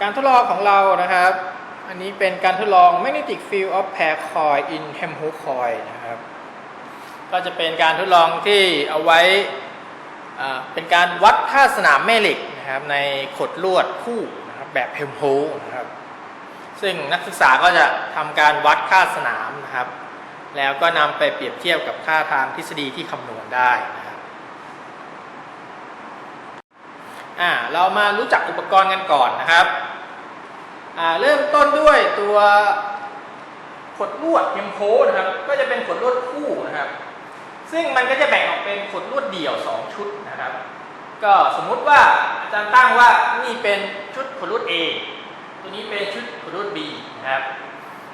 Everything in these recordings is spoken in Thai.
การทดลองของเรานะครับ อันนี้เป็นการทดลอง magnetic field of pair coil in Helmholtz coil นะครับ ก็จะเป็นการทดลองที่เอาไว้เป็นการวัดค่าสนามแม่เหล็กนะครับในขดลวดคู่นะครับแบบ Helmholtz นะครับ ซึ่งนักศึกษาก็จะทำการวัดค่าสนามนะครับ แล้วก็นำไปเปรียบเทียบกับค่าทางทฤษฎีที่คำนวณได้นะครับ อ่าเรามารู้จักอุปกรณ์กันก่อนนะครับอ่าเริ่มต้นด้วยตัวขดลวดเทมโพนะครับ ก็จะเป็นขดลวดคู่นะครับ ซึ่งมันก็จะแบ่งออกเป็นขดลวดเดี่ยว 2 ชุดนะครับ ก็สมมุติว่าอาจารย์ตั้งว่านี่เป็นชุดขดลวด A ตัวนี้เป็นชุดขดลวด B นะครับ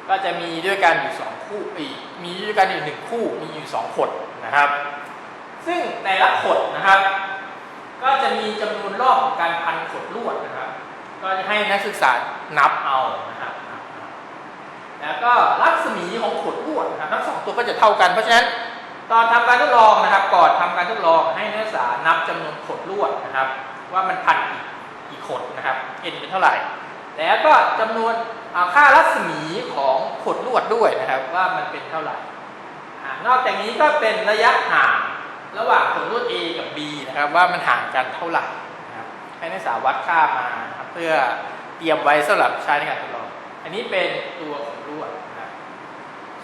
ก็จะมีด้วยกันอยู่ 2 คู่มีด้วยกันอยู่หนึ่งคู่มีอยู่ 2 ขดนะครับ ซึ่งแต่ละขดนะครับ ก็จะมีจำนวนรอบของการพันขดลวดนะครับ ก็จะให้นักศึกษานับเอานะครับ แล้วก็รัศมีของขดลวดนะครับทั้งสองตัวก็จะเท่ากัน เพราะฉะนั้นตอนทำการทดลองนะครับ ก่อนทำการทดลองให้นักศึกษานับจำนวนขดลวดนะครับ ว่ามันพันกี่กี่ขดนะครับ n เป็นเท่าไหร่ แล้วก็จำนวนอ่าค่ารัศมีของขดลวดด้วยนะครับ ว่ามันเป็นเท่าไหร่ นอกจากนี้ก็เป็นระยะห่าง ระหว่างขดลวด A กับ B นะครับว่ามันห่างกันเท่าไหร่นะครับให้นักศึกษาวัดค่ามาครับเพื่อเตรียมไว้สำหรับใช้ในการทดลอง อันนี้เป็นตัวขดลวดนะครับ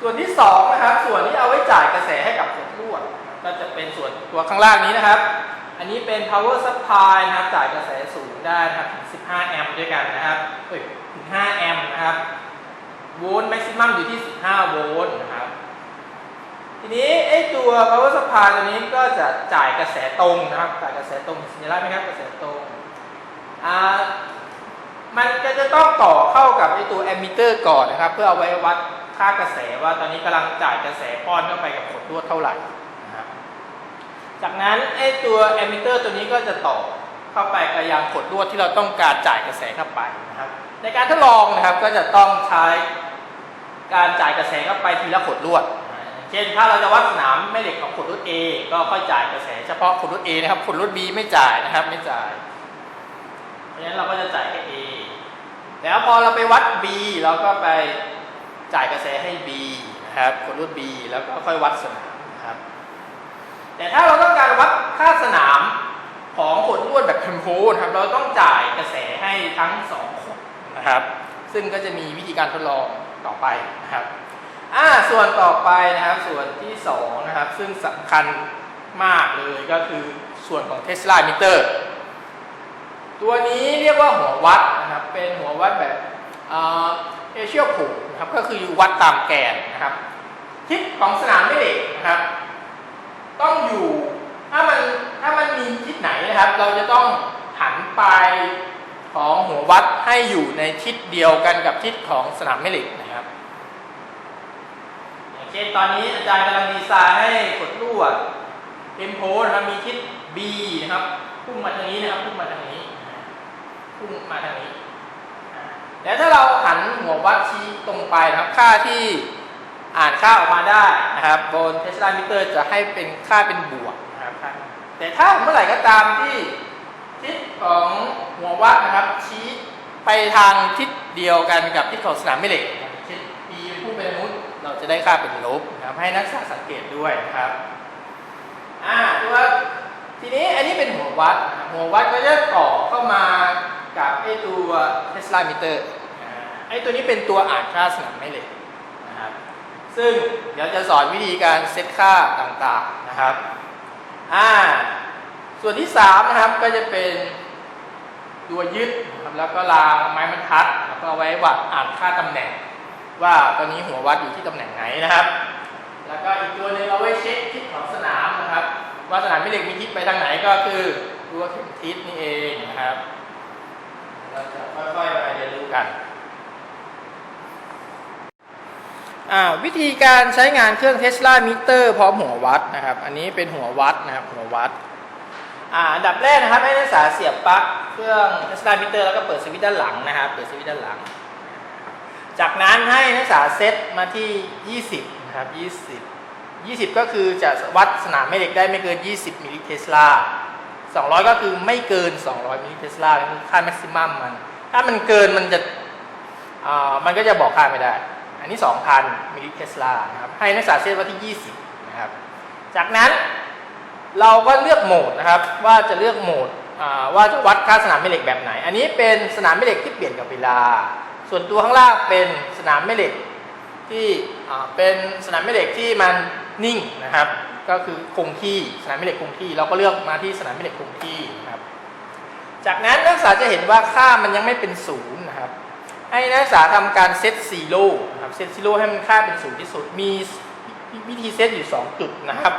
ส่วนที่สองนะครับส่วนที่เอาไว้จ่ายกระแสให้กับขดลวดนะครับก็จะเป็นส่วนตัวข้างล่างนี้นะครับ อันนี้เป็น power supply นะครับจ่ายกระแสสูงได้นะครับถึง15 แอมป์ด้วยกันนะครับเอ้ยถึง5แอมป์นะครับโวลต์ maximum อยู่ที่ 15 โวลต์นะครับ ทีนี้ไอ้ตัว power supply ตัวนี้ก็จะจ่ายกระแสตรงนะครับ จ่ายกระแสตรงสัญลักษณ์ไหมครับ กระแสตรงอ่ามันก็จะต้องต่อเข้ากับไอ้ตัว ammeter ก่อนนะครับ เพื่อเอาไว้วัดค่ากระแสว่าตอนนี้กำลังจ่ายกระแสป้อนเข้าไปกับขดลวดเท่าไหร่นะครับ จากนั้นไอ้ตัว ammeter ตัวนี้ก็จะต่อเข้าไปกระยังขดลวดที่เราต้องการจ่ายกระแสเข้าไปนะครับ ในการทดลองนะครับก็จะต้องใช้การจ่ายกระแสเข้าไปทีละขดลวด ช่นถ้าเราจะวัดสนามแม่เหล็กของขดลวด A ก็ค่อยจ่ายกระแส เฉพาะขดลวด A นะครับขดลวด B ไม่จ่ายนะครับ ไม่จ่าย เพราะฉะนั้นเราก็จะจ่ายแค่ A แล้วพอเราไปวัด B เราก็ไปจ่ายกระแสให้ B นะครับขดลวด B แล้วก็ค่อยวัดสนามนะครับ แต่ถ้าเราต้องการวัดค่าสนามของขดลวดแบบเพมโพนะครับ เราต้องจ่ายกระแสให้ทั้งสองขดนะครับ ซึ่งก็จะมีวิธีการทดลองต่อไปนะครับ อ่าส่วนต่อไปนะครับส่วนที่สองนะครับซึ่งสำคัญมากเลยก็คือส่วนของเทสลามิเตอร์ตัวนี้เรียกว่าหัววัดนะครับเป็นหัววัดแบบเอเชียผูนะครับก็คือวัดตามแกนนะครับทิศของสนามแม่เหล็กนะครับ ต้องอยู่ถ้ามันถ้ามันมีทิศไหนนะครับ เราจะต้องหันไปของหัววัดให้อยู่ในทิศเดียวกันกับทิศของสนามแม่เหล็กนะครับ อย่างเช่นตอนนี้อาจารย์กำลังดีไซน์ให้กดลวดเทมโพนะครับมีทิศ B นะครับพุ่งมาทางนี้นะครับพุ่งมาทางนี้พุ่งมาทางนี้ แล้วถ้าเราหันหัววัดชี้ตรงไปนะครับ ค่าที่อ่านค่าออกมาได้นะครับบนเทสลามิเตอร์จะให้เป็นค่าเป็นบวกนะครับแต่ถ้าเมื่อไหร่ก็ตามที่ทิศของหัววัดนะครับชี้ไปทางทิศเดียวกันกับทิศของสนามแม่เหล็ก จะได้ค่าเป็นลบนะครับให้นักศึกษาสังเกตด้วยนะครับอ่าตัวทีนี้อันนี้เป็นหัววัด หัววัดก็จะต่อเข้ามากับไอตัวเทสลามิเตอร์ไอตัวนี้เป็นตัวอ่านค่าสนามแม่เหล็กนะครับซึ่งเดี๋ยวจะสอนวิธีการเซตค่าต่างๆนะครับอ่าส่วนที่3นะครับก็จะเป็นตัวยึดนะครับแล้วก็รางไม้บรรทัดแล้วก็ไว้วัดอ่านค่าตำแหน่ง ว่าตอนนี้หัววัดอยู่ที่ตำแหน่งไหนนะครับ แล้วก็อีกตัวหนึงเอาไว้เช็คทิศของสนามนะครับ ว่าสนามแม่เหล็กมีทิศไปทางไหนก็คือตัวเข็มทิศนี่เองนะครับ เราจะค่อยๆมาเรียนรู้กันอ่าวิธีการใช้งานเครื่องเทสลามิเตอร์พร้อมหัววัดนะครับ อันนี้เป็นหัววัดนะครับหัววัดอ่าอันดับแรกนะครับให้นักศึกษาเสียบปลั๊กเครื่องเทสลามิเตอร์แล้วก็เปิดสวิตช์ด้านหลังนะครับ เปิดสวิตช์ด้านหลัง จากนั้นให้นักศึกษาเซตมาที่ 20นะครับ20 20 ก็คือจะวัดสนามแม่เหล็กได้ไม่เกิน 20มิลลิเทสลา200 ก็คือไม่เกิน 200มิลลิเทสลาคือค่าแม็กซิมัมมัน ถ้ามันเกินมันจะอ่ามันก็จะบอกค่าไม่ได้ อันนี้ 2,000มิลลิเทสลานะครับให้นักศึกษาเซตไว้ที่ 20นะครับจากนั้นเราก็เลือกโหมดนะครับว่าจะเลือกโหมดอ่าว่าจะวัดค่าสนามแม่เหล็กแบบไหน อันนี้เป็นสนามแม่เหล็กที่เปลี่ยนกับเวลา ส่วนตัวข้างล่างเป็นสนามแม่เหล็กที่เป็นสนามแม่เหล็กที่มันนิ่งนะครับ ก็คือคงที่สนามแม่เหล็กคงที่ เราก็เลือกมาที่สนามแม่เหล็กคงที่นะครับ จากนั้นนักศึกษาจะเห็นว่าค่ามันยังไม่เป็นศูนย์นะครับ ให้นักศึกษาทำการเซตซีโร่นะครับเซตซีโร่ให้มันค่าเป็นศูนย์ที่สุด มีวิธีเซตอยู่ 2 จุดนะครับ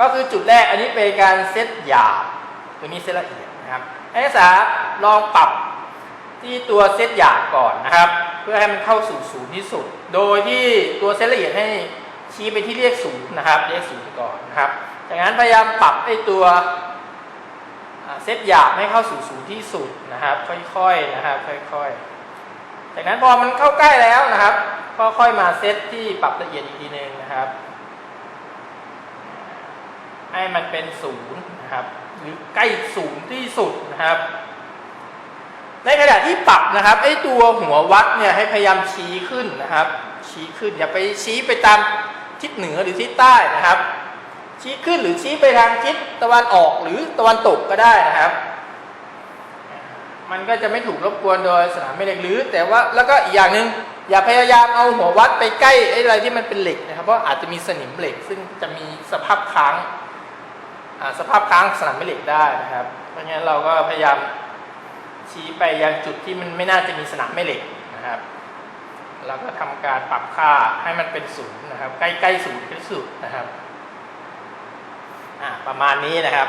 ก็คือจุดแรกอันนี้เป็นการเซตหยาบตัวนี้เซตละเอียดนะครับให้นักศึกษาลองปรับ ที่ตัวเซตหยาบก่อนนะครับ เพื่อให้มันเข้าสู่ศูนย์ที่สุด โดยที่ตัวเซตละเอียดให้ชี้ไปที่เลขศูนย์นะครับเลขศูนย์ก่อนนะครับจากนั้นพยายามปรับไอ้ตัวเซตหยาบให้เข้าสู่ศูนย์ที่สุดนะครับ ค่อยๆนะครับค่อยๆ จากนั้นพอมันเข้าใกล้แล้วนะครับ ก็ค่อยมาเซตที่ปรับละเอียดอีกทีหนึ่งนะครับ ให้มันเป็นศูนย์นะครับ หรือใกล้ศูนย์ที่สุดนะครับ ในขณะที่ปรับนะครับไอ้ตัวหัววัดเนี่ยให้พยายามชี้ขึ้นนะครับ ชี้ขึ้นอย่าไปชี้ไปตามทิศเหนือหรือทิศใต้นะครับ ชี้ขึ้นหรือชี้ไปทางทิศตะวันออกหรือตะวันตกก็ได้นะครับ มันก็จะไม่ถูกรบกวนโดยสนามแม่เหล็กหรือ แต่ว่าแล้วก็อีกอย่างหนึ่งอย่าพยายามเอาหัววัดไปใกล้ไอ้อะไรที่มันเป็นเหล็กนะครับ เพราะอาจจะมีสนิมเหล็ก ซึ่งจะมีสภาพค้างสภาพค้างสนามแม่เหล็กได้นะครับ เพราะงั้นเราก็พยายาม ชี้ไปยังจุดที่มันไม่น่าจะมีสนามแม่เหล็กนะครับ แล้วก็ทำการปรับค่าให้มันเป็นศูนย์นะครับ ใกล้ๆศูนย์ที่สุดนะครับประมาณนี้นะครับ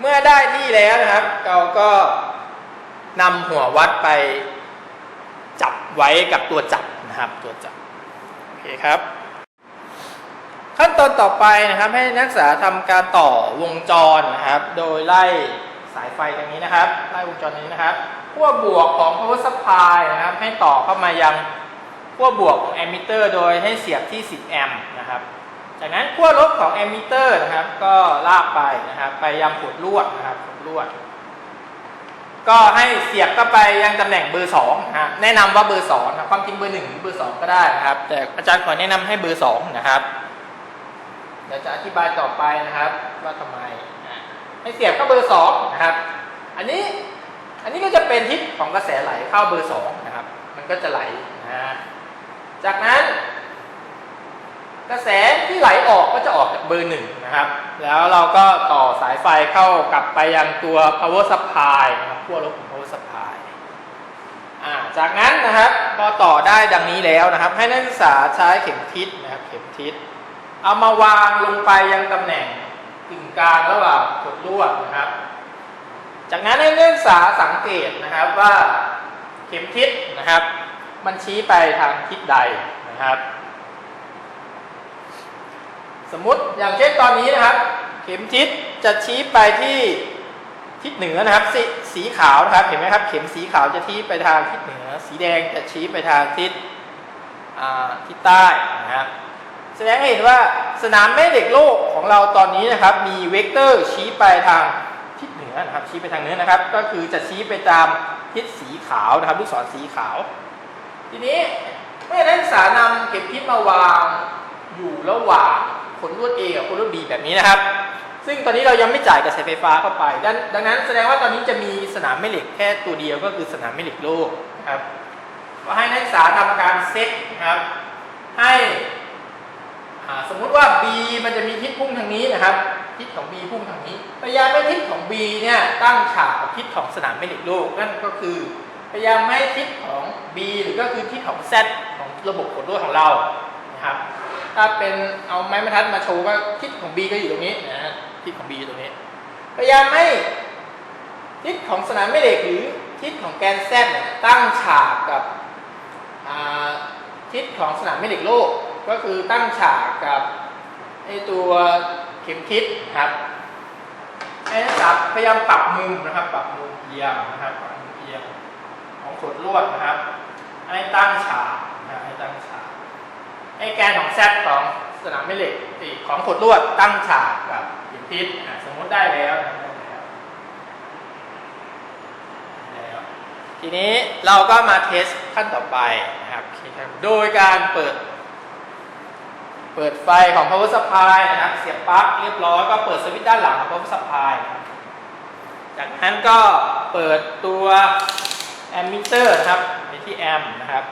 เมื่อได้ที่แล้วนะครับ เราก็นำหัววัดไปจับไว้กับตัวจับนะครับ ตัวจับโอเคครับ ขั้นตอนต่อไปนะครับ ให้นักศึกษาทำการต่อวงจรนะครับ โดยไล่ายไฟตรงนี้นะครับไล่วงจรนี้นะครับขั้วบวกของ power supply นะครับ ให้ต่อเข้ามายังขั้วบวกของ emitter โดยให้เสียบที่ 10 แอมป์นะครับ จากนั้นขั้วลบของแอมมิเตอร์นะครับ ก็ลากไปนะครับ ไปยังขดลวดนะครับขดลวด ก็ให้เสียบเข้าไปยังตำแหน่งเบอร์สองนะฮะแนะนำว่าเบอร์สองนะความจริงเบอร์หนึ่งหรือเบอร์สองก็ได้นะครับ แต่อาจารย์ขอแนะนำให้เบอร์สองนะครับเดี๋ยวจะอธิบายต่อไปนะครับว่าทำไม อะให้เสียบเข้าเบอร์สองนะครับ อันนี้อันนี้ก็จะเป็นทิศของกระแสไหลเข้าเบอร์สองนะครับ มันก็จะไหลนะฮะจากนั้น กระแสที่ไหลออกก็จะออกจากเบอร์หนึ่งนะครับ แล้วเราก็ต่อสายไฟเข้ากลับไปยังตัว power supply นะครับขั้วลบของ power supply อ่าจากนั้นนะครับพอต่อได้ดังนี้แล้วนะครับ ให้นักศึกษาใช้เข็มทิศนะครับ เข็มทิศเอามาวางลงไปยังตำแหน่ง กลางระหว่างขดลวดนะครับ จากนั้นให้นักศึกษาสังเกตนะครับว่าเข็มทิศนะครับ มันชี้ไปทางทิศใดนะครับ สมมติอย่างเช่นตอนนี้นะครับ เข็มทิศจะชี้ไปที่ทิศเหนือนะครับสสีขาวนะครับเห็นไหมครับ เข็มสีขาวจะชี้ไปทางทิศเหนือ สีแดงจะชี้ไปทางทิศทิศใต้นะครับ แสดงให้เห็นว่าสนามแม่เหล็กโลกของเราตอนนี้นะครับ มีเวกเตอร์ชี้ไปทางทิศเหนือนะครับ ชี้ไปทางเหนือนะครับ ก็คือจะชี้ไปตามทิศสีขาวนะครับลูกศรสีขาว ทีนี้เมื่อนักศึกษานำเข็มทิศมาวางอยู่ระหว่างขนลวด A กับขนลวด B แบบนี้นะครับ ซึ่งตอนนี้เรายังไม่จ่ายกระแสไฟฟ้าเข้าไปดังดังนั้นแสดงว่าตอนนี้จะมีสนามแม่เหล็กแค่ตัวเดียวก็คือสนามแม่เหล็กโลกนะครับก็ให้นักศึกษาทำการเซตนะครับ ให้ สมมุติว่า B มันจะมีทิศพุ่งทางนี้นะครับ ทิศของ B พุ่งทางนี้พยายามให้ทิศของ B เนี่ยตั้งฉากกับทิศของสนามแม่เหล็กโลกนั่นก็คือพยายามให้ทิศของ B หรือก็คือทิศของ Z ของระบบขนลวดของเรานะครับถ้าเป็นเอาไม้บรรทัดมาโชว์ก็ทิศของ B ก็อยู่ตรงนี้นะทิศของ B อยู่ตรงนี้ พยายามให้ทิศของสนามแม่เหล็กหรือทิศของแกน Z เนี่ยตั้งฉากกับทิศของสนามแม่เหล็กโลก ก็คือตั้งฉากกับไอตัวเข็มทิศครับให้นักศึกษาพยายามปรับมุมนะครับ ปรับมุมเอียงนะครับปรับมุมเอียงของขดลวดนะครับให้ตั้งฉากนะครับให้ตั้งฉากให้แกนของแซดของสนามแม่เหล็กของขดลวดตั้งฉากกับเข็มทิศอะสมมติได้แล้วได้แล้วแล้วทีนี้เราก็มาเทสขั้นต่อไปนะครับ โดยการเปิด เปิดไฟของ power supply นะครับ เสียบปลั๊กเรียบร้อยก็เปิดสวิตช์ด้านหลังของ power supply จากนั้นก็เปิดตัว ammeter นะครับไปที่ amp นะครับ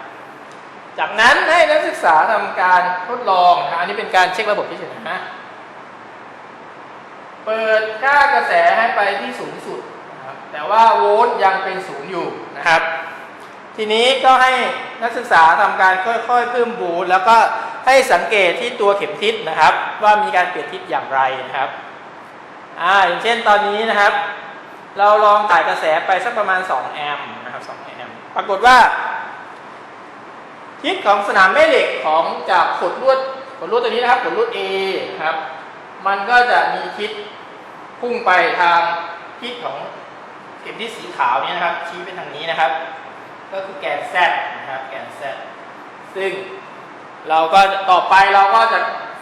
จากนั้นให้นักศึกษาทำการทดลองนะครับอันนี้เป็นการเช็คระบบที่เฉยนะเปิดค่ากระแสให้ไปที่สูงสุดนะครับแต่ว่าโวลต์ยังเป็นศูนย์อยู่นะครับ ทีนี้ก็ให้นักศึกษาทำการค่อยๆเพิ่มโวลต์แล้วก็ ให้สังเกตที่ตัวเข็มทิศนะครับ ว่ามีการเปลี่ยนทิศอย่างไรนะครับอ่าอย่างเช่นตอนนี้นะครับ เราลองจ่ายกระแสไปสักประมาณ 2 แอมป์นะครับ2แอมป์ปรากฏว่า ทิศของสนามแม่เหล็กของจากขดลวดขดลวดตัวนี้นะครับขดลวด A ครับ มันก็จะมีทิศพุ่งไปทางทิศของเข็มทิศสีขาวนี้นะครับชี้ไปทางนี้นะครับ ก็คือแกน Z นะครับแกน Z ซึ่ง เราก็ต่อไปเราก็จะ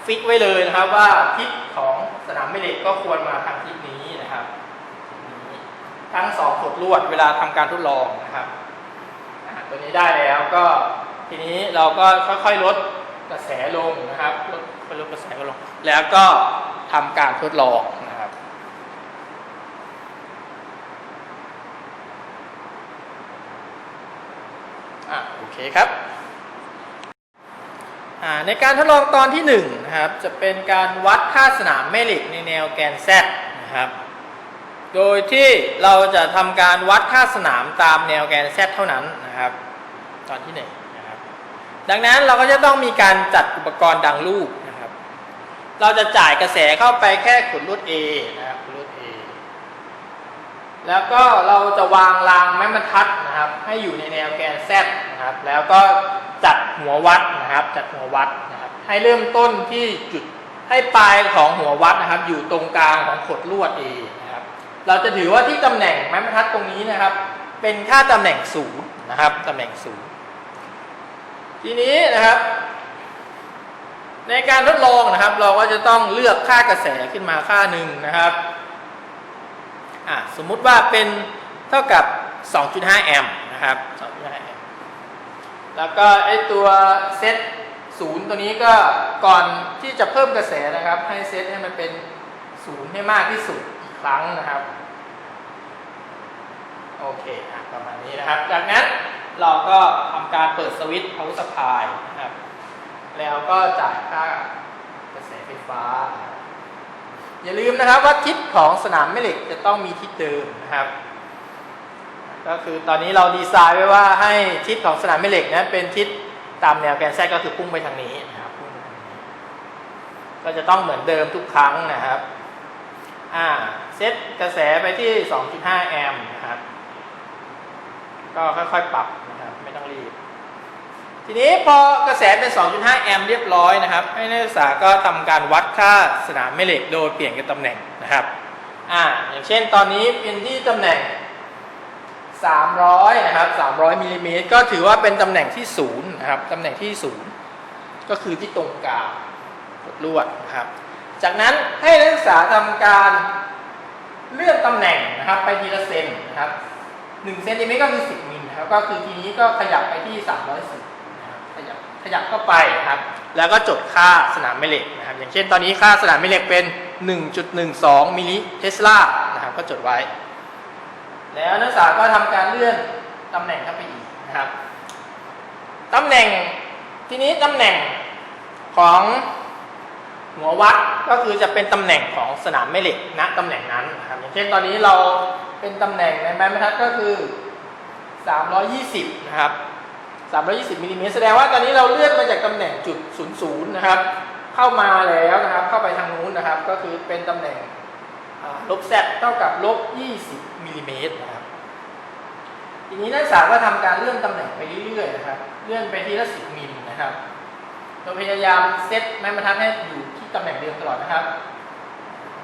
ฟิกไว้เลยนะครับว่าทิศของสนามแม่เหล็กก็ควรมาทางทิศนี้นะครับ ทั้งสองขดลวดเวลาทำการทดลองนะครับตัวนี้ได้แล้วก็ทีนี้เราก็ค่อยๆลดกระแสลงนะครับลดลดกระแสลง แล้วก็ทำการทดลองนะครับ อะโอเคครับ ในการทดลองตอนที่1นะครับจะเป็นการวัดค่าสนามแม่เหล็กในแนวแกน Z นะครับ โดยที่เราจะทำการวัดค่าสนามตามแนวแกน Z เท่านั้นนะครับ ตอนที่1นะครับดังนั้นเราก็จะต้องมีการจัดอุปกรณ์ดังรูปนะครับ เราจะจ่ายกระแสเข้าไปแค่ขุนลวด A นะครับขุนลวด A แล้วก็เราจะวางรางไม้บรรทัดนะครับ ให้อยู่ในแนวแกน Z นะครับ แล้วก็ จัดหัววัดนะครับ จัดหัววัดนะครับ ให้เริ่มต้นที่จุดให้ปลายของหัววัดนะครับ อยู่ตรงกลางของขดลวด A นะครับ เราจะถือว่าที่ตำแหน่งไม้บรรทัดตรงนี้นะครับ เป็นค่าตำแหน่งศูนย์นะครับตำแหน่งศูนย์ทีนี้นะครับ ในการทดลองนะครับ เราก็จะต้องเลือกค่ากระแสขึ้นมาค่าหนึ่งนะครับอะสมมุติว่าเป็นเท่ากับ 2.5 แอมป์นะครับ 2.5 แล้วก็ไอตัวเซตศูนย์ตัวนี้ก็ก่อนที่จะเพิ่มกระแสนะครับ ให้เซตให้มันเป็นศูนย์ให้มากที่สุดอีกครั้งนะครับ โอเคอะประมาณนี้นะครับ จากนั้นเราก็ทำการเปิดสวิตช์ power supply นะครับ แล้วก็จ่ายค่ากระแสไฟฟ้า อย่าลืมนะครับว่าทิศของสนามแม่เหล็กจะต้องมีทิศเดิมนะครับ ก็คือตอนนี้เราดีไซน์ไว้ว่าให้ทิศของสนามแม่เหล็กนั้นเป็นทิศตามแนวแกนแซก็คือพุ่งไปทางนี้นะครับ ก็จะต้องเหมือนเดิมทุกครั้งนะครับ อ่าเซตกระแสไปที่ 2.5 แอมป์นะครับ ก็ค่อยๆปรับนะครับ ไม่ต้องรีบ ทีนี้พอกระแสเป็น 2.5 แอมป์เรียบร้อยนะครับ ให้นักศึกษาก็ทำการวัดค่าสนามแม่เหล็กโดยเปลี่ยนกันตำแหน่งนะครับ อ่าอย่างเช่นตอนนี้เป็นที่ตำแหน่ง 300นะครับ300มิลลิเมตรก็ถือว่าเป็นตำแหน่งที่ศูนย์นะครับตำแหน่งที่ศูนย์ก็คือที่ตรงกลางลวดนะครับ จากนั้นให้นักศึกษาทำการเลื่อนตำแหน่งนะครับไปทีละเซนนะครับ1เซนติเมตรก็คือ 10มิลนะครับก็คือทีนี้ก็ขยับไปที่ 310นะครับขยับขยับเข้าไปนะครับ แล้วก็จดค่าสนามแม่เหล็กนะครับ อย่างเช่นตอนนี้ค่าสนามแม่เหล็กเป็น 1.12มิลลิเทสลานะครับก็จดไว้ แล้วนักศึกษาก็ทำการเลื่อนตำแหน่งเข้าไปอีกนะครับตำแหน่งทีนี้ตำแหน่งของหัววัดก็คือจะเป็นตำแหน่งของสนามแม่เหล็กณตำแหน่งนั้นนะครับอย่างเช่นตอนนี้เราเป็นตำแหน่งในไม้บรรทัดก็คือ 320 นะครับ 320มิลลิเมตรแสดงว่าตอนนี้เราเลื่อนมาจากตำแหน่งจุด 00 นะครับ เข้ามาแล้วนะครับ เข้าไปทางนู้นนะครับ ก็คือเป็นตำแหน่งอ่า ลบ z เท่ากับลบ 20มิลลิเมตรนะครับทีนี้นักศึกษาก็ทำการเลื่อนตำแหน่งไปเรื่อยๆนะครับ เลื่อนไปทีละ 10มิลนะครับเราพยายามเซตไม้บรรทัดให้อยู่ที่ตำแหน่งเดิมตลอดนะครับ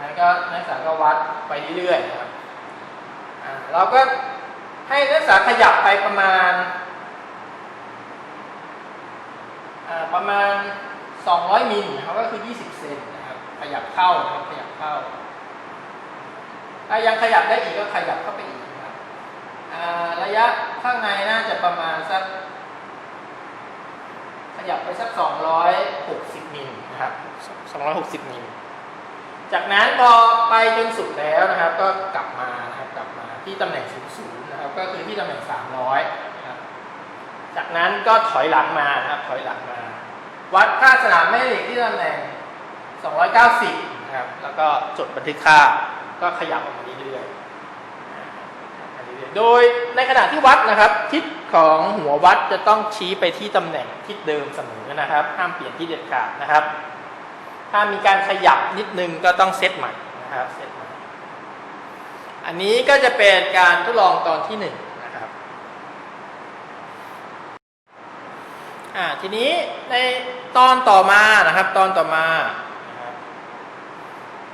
แล้วก็นักศึกษาก็วัดไปเรื่อยๆนะครับเราก็ให้นักศึกษาขยับไปประมาณ ประมาณ 200มิลนะครับก็คือ 20 เซนนะครับ ขยับเข้านะครับ ขยับเข้า ยังขยับได้อีกก็ขยับเข้าไปอีกนะครับอ่าระยะข้างในน่าจะประมาณสักขยับไปสัก 260 มิลนะครับ 260 มิล จากนั้นพอไปจนสุดแล้วนะครับ ก็กลับมานะครับกลับมาที่ตำแหน่ง 00 นะครับ ก็คือที่ตำแหน่ง 300นะครับจากนั้นก็ถอยหลังมานะครับ ถอยหลังมา วัดค่าสนามแม่เหล็กที่ตำแหน่ง 290 นะครับ แล้วก็จดบันทึกค่า ก็ขยับออกมาเรื่อยๆโดยในขณะที่วัดนะครับ ทิศของหัววัดจะต้องชี้ไปที่ตำแหน่งทิศเดิมเสมอนะครับ ห้ามเปลี่ยนที่เด็ดขาดนะครับ ถ้ามีการขยับนิดนึงก็ต้องเซตใหม่นะครับเซตใหม่อันนี้ก็จะเป็นการทดลองตอนที่หนึ่งนะครับอ่าทีนี้ในตอนต่อมานะครับ ตอนต่อมา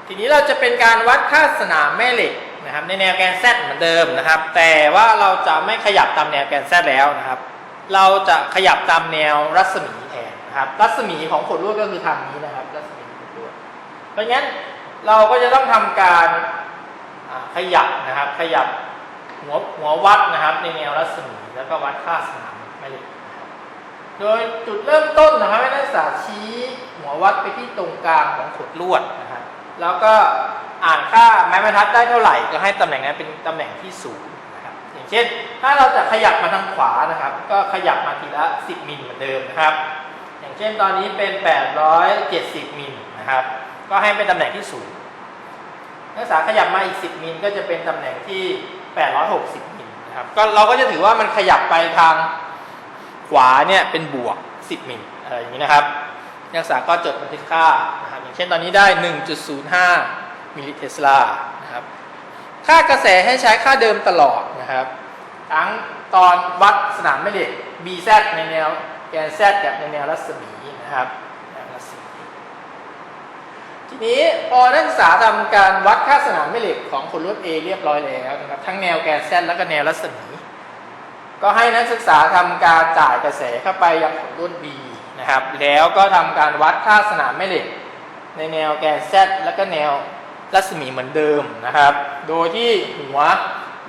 ทีนี้เราจะเป็นการวัดค่าสนามแม่เหล็กนะครับในแนวแกน Z เหมือนเดิมนะครับ แต่ว่าเราจะไม่ขยับตามแนวแกน Z แล้วนะครับ เราจะขยับตามแนวรัศมีแทนนะครับ รัศมีของขดลวดก็คือทางนี้นะครับ รัศมีขดลวดเพราะงั้นเราก็จะต้องทำการขยับนะครับ ขยับหัวหัววัดนะครับ ในแนวรัศมีแล้วก็วัดค่าสนามแม่เหล็กโดยจุดเริ่มต้นนะครับให้นักศึกษาชี้หัววัดไปที่ตรงกลางของขดลวดนะ แล้วก็อ่านค่าไม้บรรทัดได้เท่าไหร่ก็ให้ตำแหน่งนั้นเป็นตำแหน่งที่ศูนย์นะครับอย่างเช่น ถ้าเราจะขยับมาทางขวานะครับ ก็ขยับมาทีละ 10มิลเหมือนเดิมนะครับ อย่างเช่นตอนนี้เป็น 870มิลนะครับ ก็ให้เป็นตำแหน่งที่ศูนย์นักศึกษาขยับมาอีก 10มิลก็จะเป็นตำแหน่งที่ 860มิลนะครับก็เราก็จะถือว่ามันขยับไปทางขวาเนี่ยเป็นบวก 10มิลอะไรอย่างนี้นะครับ นักศึกษาก็จดบันทึกค่านะครับอย่างเช่นตอนนี้ได้ 1.05 มิลลิเทสลานะครับค่ากระแสให้ใช้ค่าเดิมตลอดนะครับ ทั้งตอนวัดสนามแม่เหล็ก BZ ในแนวแกน Z กับในแนวรัศมีนะครับแนวรัศมีทีนี้พอนักศึกษาทำการวัดค่าสนามแม่เหล็กของขนลวด A เรียบร้อยแล้วนะครับ ทั้งแนวแกน Z และก็แนวรัศมี ก็ให้นักศึกษาทำการจ่ายกระแสเข้าไปยังขนลวด B นะครับ แล้วก็ทำการวัดค่าสนามแม่เหล็ก ในแนวแกน Z และก็แนวรัศมีเหมือนเดิมนะครับ โดยที่หัว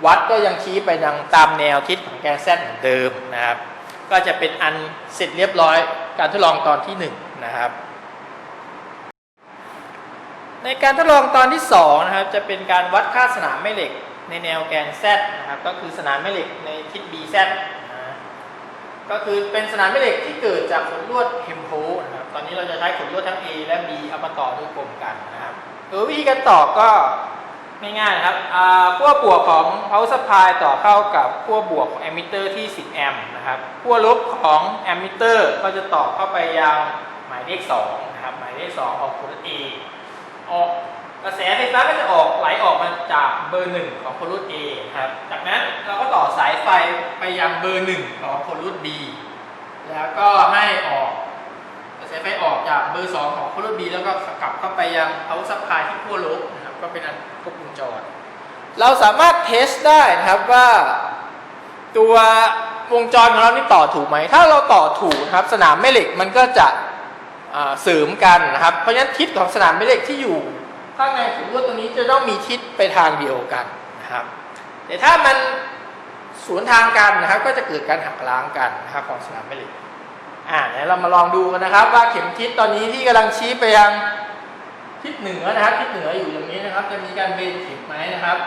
วัดก็ยังชี้ไปยังตามแนวทิศของแกน Z เหมือนเดิมนะครับ ก็จะเป็นอันเสร็จเรียบร้อยการทดลองตอนที่1นะครับ ในการทดลองตอนที่2นะครับจะเป็นการวัดค่าสนามแม่เหล็กในแนวแกน Z นะครับ ก็คือสนามแม่เหล็กในทิศ BZ ก็คือเป็นสนามแม่เหล็กที่เกิดจากขนลวดเฮมโพนะครับตอนนี้เราจะใช้ขนลวดทั้ง A และ B เอามาต่อด้วยกลมกันนะครับโดยวิธีการต่อก็ง่ายๆนะครับอ่าขั้วบวกของ power supply ต่อเข้ากับขั้วบวกของ ammeter ที่ 10 แอมป์นะครับขั้วลบของ ammeter ก็จะต่อเข้าไปยังหมายเลข2นะครับหมายเลข2ของขนลวด A ออก กระแสไฟฟ้าก็จะออกไหลออกมาจากเบอร์หนึ่งของโคลูด A ครับ จากนั้นเราก็ต่อสายไฟไปยังเบอร์หนึ่งของโคลูด B แล้วก็ให้ออกกระแสไฟออกจากเบอร์สองของโคลูด B แล้วก็กลับเข้าไปยังเขาซัพพลายที่ขั้วลบนะครับ ก็เป็นอันครบวงจร เราสามารถเทสได้นะครับว่า ตัววงจรของเรานี่ต่อถูกไหม ถ้าเราต่อถูกนะครับสนามแม่เหล็กมันก็จะอ่าเสริมกันนะครับ เพราะฉะนั้นทิศของสนามแม่เหล็กที่อยู่ ข้างในขุมลวดตัวนี้จะต้องมีทิศไปทางเดียวกันนะครับ แต่ถ้ามันสวนทางกันนะครับ ก็จะเกิดการหักล้างกันนะครับของสนามแม่เหล็กอ่าเดี๋ยวเรามาลองดูกันนะครับ ว่าเข็มทิศตอนนี้ที่กำลังชี้ไปยังทิศเหนือนะครับทิศเหนืออยู่อย่างนี้นะครับ จะมีการเบนเข็มไหมนะครับ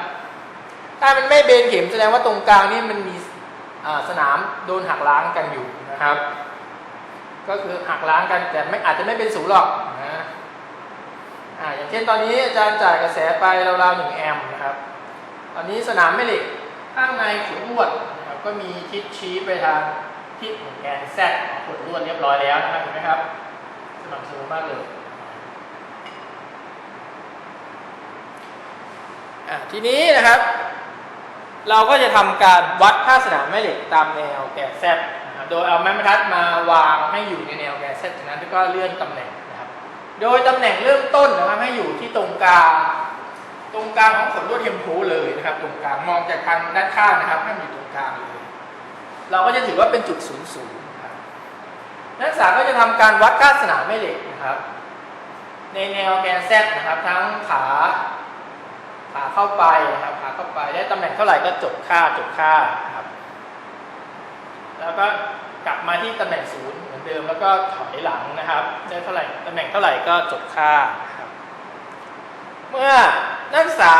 ถ้ามันไม่เบนเข็มแสดงว่าตรงกลางนี่มันมีสนามโดนหักล้างกันอยู่นะครับ ก็คือหักล้างกันแต่ไม่อาจจะไม่เป็นศูนย์หรอกนะ อ่าอย่างเช่นตอนนี้อาจารย์จ่ายกระแสไปราวๆหนึ่งแอมป์นะครับ ตอนนี้สนามแม่เหล็กข้างในขนลวดนะครับก็มีทิศชี้ไปทางทิศของแกนแซของขนลวดเรียบร้อยแล้วนะครับเห็นไหมครับสม่ำเสมอมากเลยอ่าทีนี้นะครับ เราก็จะทำการวัดค่าสนามแม่เหล็กตามแนวแกนแซนะครับโดยเอาไม้บรรทัดมาวางให้อยู่ในแนวแกนแซจากนั้นก็เลื่อนตำแหน่ง โดยตำแหน่งเริ่มต้นนะครับให้อยู่ที่ตรงกลาง ตรงกลางของขนลวดเทมโพเลยนะครับ ตรงกลางมองจากทางด้านข้างนะครับให้อยู่ตรงกลางเลยเราก็จะถือว่าเป็นจุดศูนย์ศูนย์ครับนักศึกษาก็จะทำการวัดค่าสนามแม่เหล็กนะครับ ในแนวแกนแซนะครับ ทั้งขาขาเข้าไปนะครับขาเข้าไปได้ตำแหน่งเท่าไหร่ก็จดค่าจดค่านะครับ แล้วก็กลับมาที่ตำแหน่งศูนย์อนเดิมแล้วก็ถอยหลังนะครับได้เท่าไหร่ตำแหน่งเท่าไหร่ก็จบค่าครับเมื่อนักศึกษา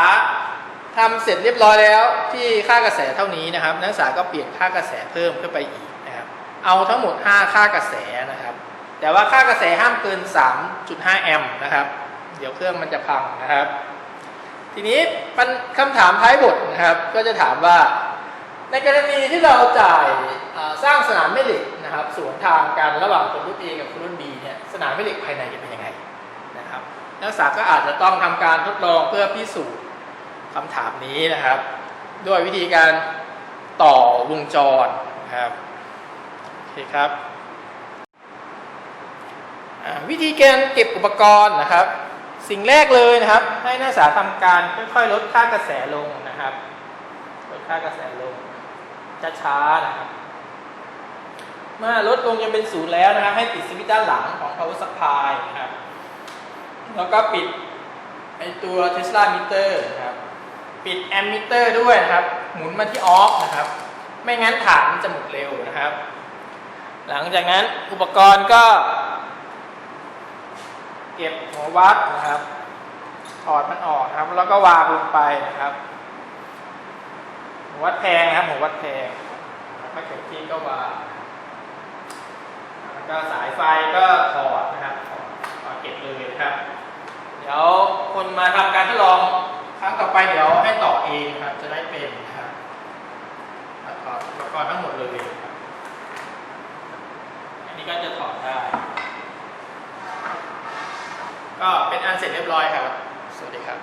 ทำเสร็จเรียบร้อยแล้วที่ค่ากระแสเท่านี้นะครับ นักศึกษาก็เปลี่ยนค่ากระแสเพิ่มขึ้นไปอีกนะครับ เอาทั้งหมด 5 ค่ากระแสนะครับ แต่ว่าค่ากระแสห้ามเกิน 3.5 แอมป์นะครับ เดี๋ยวเครื่องมันจะพังนะครับ ทีนี้มันคำถามท้ายบทนะครับ ก็จะถามว่า ในกรณีที่เราจ่ายสร้างสนามแม่เหล็ก นะครับสวนทางกันระหว่างคนรุ่น A กับคนรุ่น B เนี่ยสนามแม่เหล็กภายในจะเป็นยังไงนะครับนักศึกษาก็อาจจะต้องทำการทดลองเพื่อพิสูจน์คำถามนี้นะครับ ด้วยวิธีการต่อวงจรนะครับโอเคครับวิธีการเก็บอุปกรณ์นะครับ สิ่งแรกเลยนะครับ ให้นักศึกษาทำการค่อยๆลดค่ากระแสลงนะครับลดค่ากระแสลงช้าๆนะครับ เมื่อลดลงยังเป็นศูนย์แล้วนะครับให้ปิดสวิตช์ด้านหลังของ power supply นะครับแล้วก็ปิดไอตัว Tesla meter นะครับปิด ammeter ด้วยนะครับ หมุนมาที่ off นะครับ ไม่งั้นฐานมันจะหมดเร็วนะครับ หลังจากนั้นอุปกรณ์ก็ เก็บหัววัดนะครับถอดมันออกครับ แล้วก็วางลงไปนะครับ หัววัดแพงนะครับหัววัดแพงแล้วก็เก็บที่ก็วาง ก็สายไฟก็ถอดนะครับถอดเก็บเลยนะครับ เดี๋ยวคนมาทำการทดลองครั้งต่อไปเดี๋ยวให้ต่อเองครับ จะได้เป็นนะครับถอดอุปกรณ์ทั้งหมดเลยครับอันนี้ก็จะถอดได้ ก็เป็นอันเสร็จเรียบร้อยครับ สวัสดีครับ